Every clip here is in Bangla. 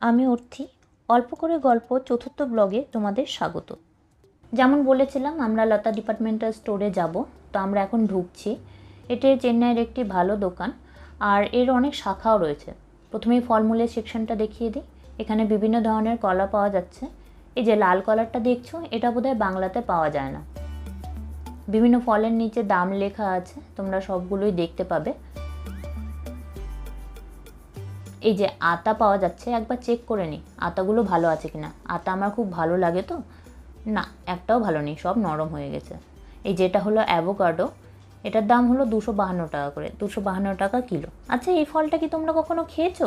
আমি অর্থি। অল্প করে গল্প চতুর্থ ব্লগে তোমাদের স্বাগত। যেমন বলেছিলাম, আমরা লতা ডিপার্টমেন্টাল স্টোরে যাব, তো আমরা এখন ঢুকছি। এটি চেন্নাইয়ের একটি ভালো দোকান, আর এর অনেক শাখাও রয়েছে। প্রথমেই ফলমূলের সেকশনটা দেখিয়ে দিই। এখানে বিভিন্ন ধরনের কলা পাওয়া যাচ্ছে। এই যে লাল কলারটা দেখছ, এটা বোধহয় বাংলাতে পাওয়া যায় না। বিভিন্ন ফলের নিচে দাম লেখা আছে, তোমরা সবগুলোই দেখতে পাবে। এই যে আতা পাওয়া যাচ্ছে, একবার চেক করে নিই আতাগুলো ভালো আছে কিনা? আতা আমার খুব ভালো লাগে তো। না, একটাও ভালো নেই, সব নরম হয়ে গেছে। এই যেটা হলো অ্যাভোকাডো এটার দাম হলো দুশো বাহান্ন টাকা করে, দুশো বাহান্ন টাকা কিলো। আচ্ছা এই ফলটা কি তোমরা কখনো খেয়েছো?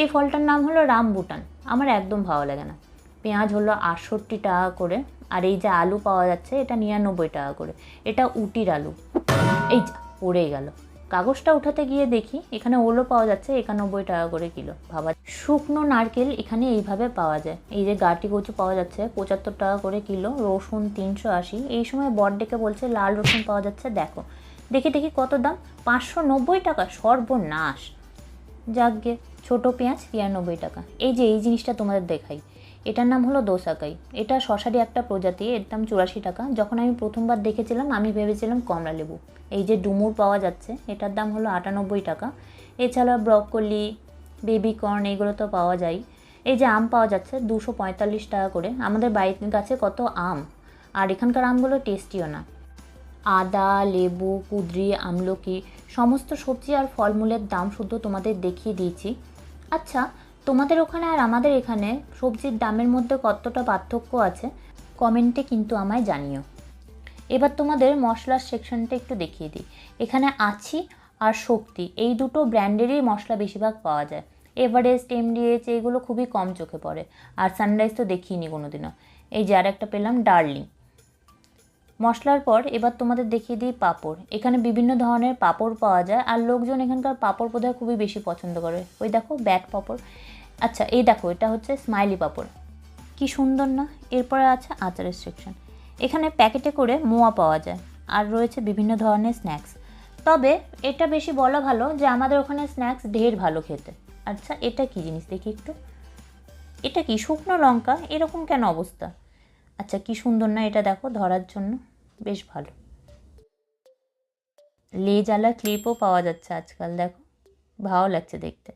এই ফলটার নাম হলো রামবুটান, আমার একদম ভালো লাগে না। পেঁয়াজ হলো আটষট্টি টাকা করে, আর এই যে আলু পাওয়া যাচ্ছে, এটা নিরানব্বই টাকা করে। এটা উটির আলু। এই যা, পড়ে গেল। কাগজটা উঠাতে গিয়ে দেখি এখানে ওলো পাওয়া যাচ্ছে একানব্বই টাকা করে কিলো। ভাবা শুকনো নারকেল এখানে এইভাবে পাওয়া যায়। এই যে গাটি কচু পাওয়া যাচ্ছে পঁচাত্তর টাকা করে কিলো, রসুন তিনশো আশি। এই সময় বর ডেকে বলছে লাল রসুন পাওয়া যাচ্ছে, দেখো। দেখি দেখি কত দাম? পাঁচশো নব্বই টাকা, সর্বনাশ। যাকগে ছোটো পেঁয়াজ তিরানব্বই টাকা। এই যে, এই জিনিসটা তোমাদের দেখাই। এটার নাম হলো দোসাকাই। এটা শশারি একটা প্রজাতি, এর দাম চুরাশি টাকা। যখন আমি প্রথমবার দেখেছিলাম, আমি ভেবেছিলাম কমলা লেবু। এই যে ডুমুর পাওয়া যাচ্ছে, এটার দাম হলো আটানব্বই টাকা। এছাড়া ব্রকলি বেবি কর্ন এগুলো তো পাওয়া যায়। এই যে আম পাওয়া যাচ্ছে, দুশো পঁয়তাল্লিশ টাকা করে। আমাদের বাড়ির কাছে কত আম? আর এখানকার আমগুলো টেস্টিও না। আদা, লেবু, কুদরি, আমলকি, সমস্ত সবজি আর ফলমূলের দাম শুদ্ধ তোমাদের দেখিয়ে দিয়েছি। আচ্ছা তোমাদের ওখানে আর আমাদের এখানে সবজির দামের মধ্যে কতটা পার্থক্য আছে, কমেন্টে কিন্তু আমায় জানিও। এবার তোমাদের মশলার সেকশনটা একটু দেখিয়ে দিই। এখানে আছি আর শক্তি, এই দুটো ব্র্যান্ডেরই মশলা বেশিরভাগ পাওয়া যায়। এভারেস্ট এমডিএচ এইগুলো খুবই কম চোখে পড়ে। আর সানরাইজ তো দেখিনি কোনোদিনও। এই যে আর একটা পেলাম, ডার্লিং। মশলার পর এবার তোমাদের দেখিয়ে দিই পাঁপড়। এখানে বিভিন্ন ধরনের পাঁপড় পাওয়া যায়, আর লোকজন এখানকার পাঁপড় বোধহয় খুবই বেশি পছন্দ করে। ওই দেখো, ব্যাট পাঁপড়। আচ্ছা এই দেখো, এটা হচ্ছে স্মাইলি পাঁপড়। কি সুন্দর না? এরপরে আছে আচারের সেকশন এখানে প্যাকেটে করে মোয়া পাওয়া যায়, আর রয়েছে বিভিন্ন ধরনের স্ন্যাক্স তবে এটা বেশি বলা ভালো যে আমাদের ওখানে স্ন্যাক্স ঢের ভালো খেতে। আচ্ছা এটা কি জিনিস? দেখি একটু। এটা কি শুকনো লঙ্কা? এরকম কেন অবস্থা? আচ্ছা কি সুন্দর না এটা দেখো, ধরার জন্য। বেশ ভালো। লেজালা ক্লিপও পাওয়া যাচ্ছে আজকাল, দেখো। ভালো লাগছে দেখতে।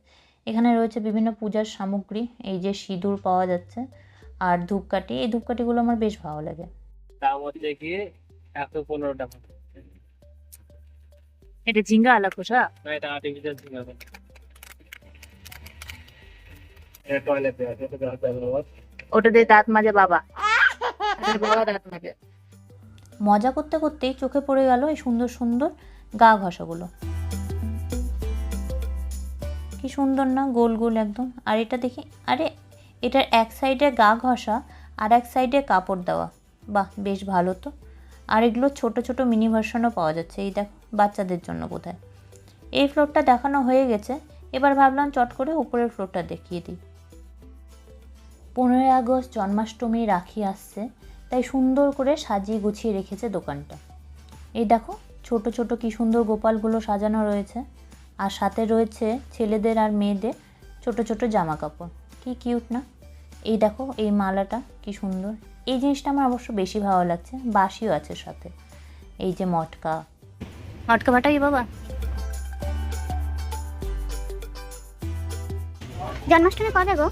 এখানে রয়েছে বিভিন্ন পূজার সামগ্রী এই যে সিঁদুর পাওয়া যাচ্ছে আর ধূপকাঠি। এই ধূপকাঠিগুলো আমার বেশ ভালো লাগে। দাম হচ্ছে গিয়ে একশো পনেরো টাকা। এটা ঝিঙ্গা আলা খোসা না এটা আর্টিফিশিয়াল ঝিঙ্গা এটা টয়লেট ওটা দিয়ে দাঁত মাজে বাবা। বাবা দাঁত মাজে। মজা করতে করতেই চোখে পড়ে গেল এই সুন্দর সুন্দর গা ঘষাগুলো। কি সুন্দর না, গোল গোল একদম। আর এটা দেখি, আরে এটার এক সাইডে গা ঘষা, আর এক সাইডে কাপড় দেওয়া। বাহ, বেশ ভালো তো। আর এগুলো ছোট ছোট মিনি ভার্সনও পাওয়া যাচ্ছে, এই দেখো, বাচ্চাদের জন্য বোধহয়। এই ফ্লোরটা দেখানো হয়ে গেছে, এবার ভাবলাম চট করে উপরের ফ্লোরটা দেখিয়ে দিই। পনেরোই আগস্ট জন্মাষ্টমী রাখি আসছে, তাই সুন্দর করে সাজিয়ে গুছিয়ে রেখেছে দোকানটা। এই দেখো, ছোট ছোট কি সুন্দর গোপালগুলো সাজানো রয়েছে। আর সাথে রয়েছে ছেলেদের আর মেয়েদের ছোট ছোট জামা কাপড় কি কিউট না? এই দেখো এই মালাটা কি সুন্দর। এই জিনিসটা আমার অবশ্য বেশি ভালো লাগছে বাসিও আছে সাথে। এই যে মটকা। মটকা বাটাই বাবা? জন্মাষ্টমী কবে গো?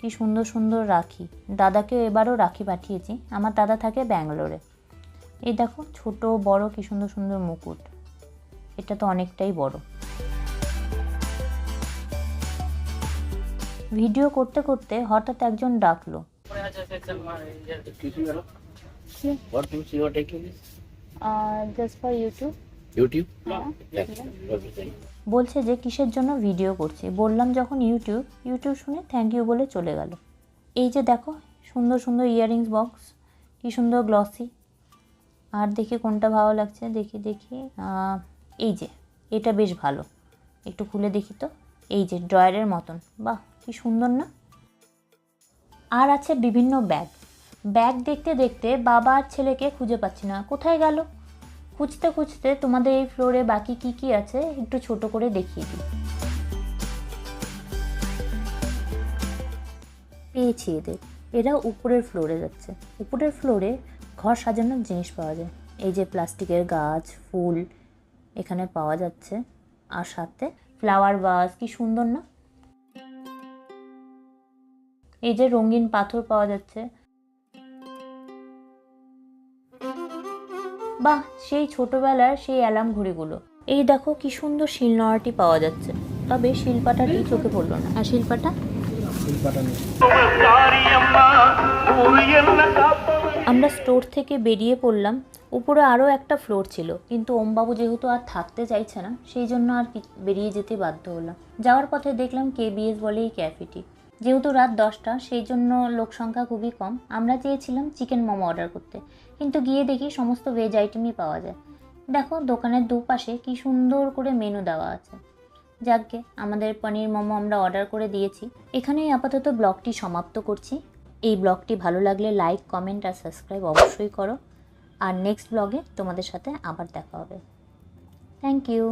কি সুন্দর সুন্দর রাখি। দাদাকে এবারও রাখি পাঠিয়েছি। আমার দাদা থাকে ব্যাঙ্গালোরে। এই দেখো ছোট বড় কি সুন্দর সুন্দর মুকুট। এটা তো অনেকটাই বড়। ভিডিও করতে করতে হঠাৎ একজন ডাকলো? Just for YouTube? হ্যাঁ। বলছে যে কিসের জন্য ভিডিও করছি? বললাম যখন ইউটিউব ইউটিউব শুনে থ্যাংক ইউ বলে চলে গেল। এই যে দেখো সুন্দর সুন্দর ইয়াররিংস বক্স কি সুন্দর গ্লসি আর দেখি কোনটা ভালো লাগছে? দেখি দেখি আহ, এই যে, এটা বেশ ভালো। একটু খুলে দেখি তো। এই যে, ড্রয়ারের মতন। বাহ, কি সুন্দর না? আর আছে বিভিন্ন ব্যাগ। ব্যাগ দেখতে দেখতে বাবা আর ছেলেকে খুঁজে পাচ্ছি না। কোথায় গেল? খুঁজতে খুঁজতে তোমাদের এই ফ্লোরে বাকি কি কি আছে একটু ছোট করে দেখিয়ে দিই। পেয়েছি এদের। এরা উপরের ফ্লোরে যাচ্ছে। উপরের ফ্লোরে ঘর সাজানোর জিনিস পাওয়া যায়। এই যে প্লাস্টিকের গাছ, ফুল এখানে পাওয়া যাচ্ছে। আর সাথে ফ্লাওয়ার বাস কি সুন্দর না? এই যে রঙিন পাথর পাওয়া যাচ্ছে। বাহ, সেই ছোটবেলার সেই অ্যালার্ম ঘড়িগুলো। এই দেখো, কি সুন্দর শিলনোড়াটি পাওয়া যাচ্ছে। তবে শিল্পাটাটি চোখে পড়ল না? আর শিল্পাটা। আমরা স্টোর থেকে বেরিয়ে পড়লাম। উপরে আরও একটা ফ্লোর ছিল। কিন্তু ওমবাবু যেহেতু আর থাকতে চাইছে না, সেই জন্য আর বেরিয়ে যেতে বাধ্য হলাম। যাওয়ার পথে দেখলাম কে কেবিএস বলে এই ক্যাফেটি যেহেতু রাত দশটা, সেই জন্য লোক সংখ্যা খুবই কম। আমরা চেয়েছিলাম চিকেন মোমো অর্ডার করতে। কিন্তু গিয়ে দেখি সমস্ত ভেজ আইটেমই পাওয়া যায়। দেখো, দোকানের দুপাশে কি সুন্দর করে মেনু দেওয়া আছে। যাকগে, আমাদের পনির মোমো আমরা অর্ডার করে দিয়েছি। এখানেই আপাতত ব্লগটি সমাপ্ত করছি। এই ব্লগটি ভালো লাগলে লাইক কমেন্ট আর সাবস্ক্রাইব অবশ্যই করো। আর নেক্সট ব্লগে তোমাদের সাথে আবার দেখা হবে। Thank you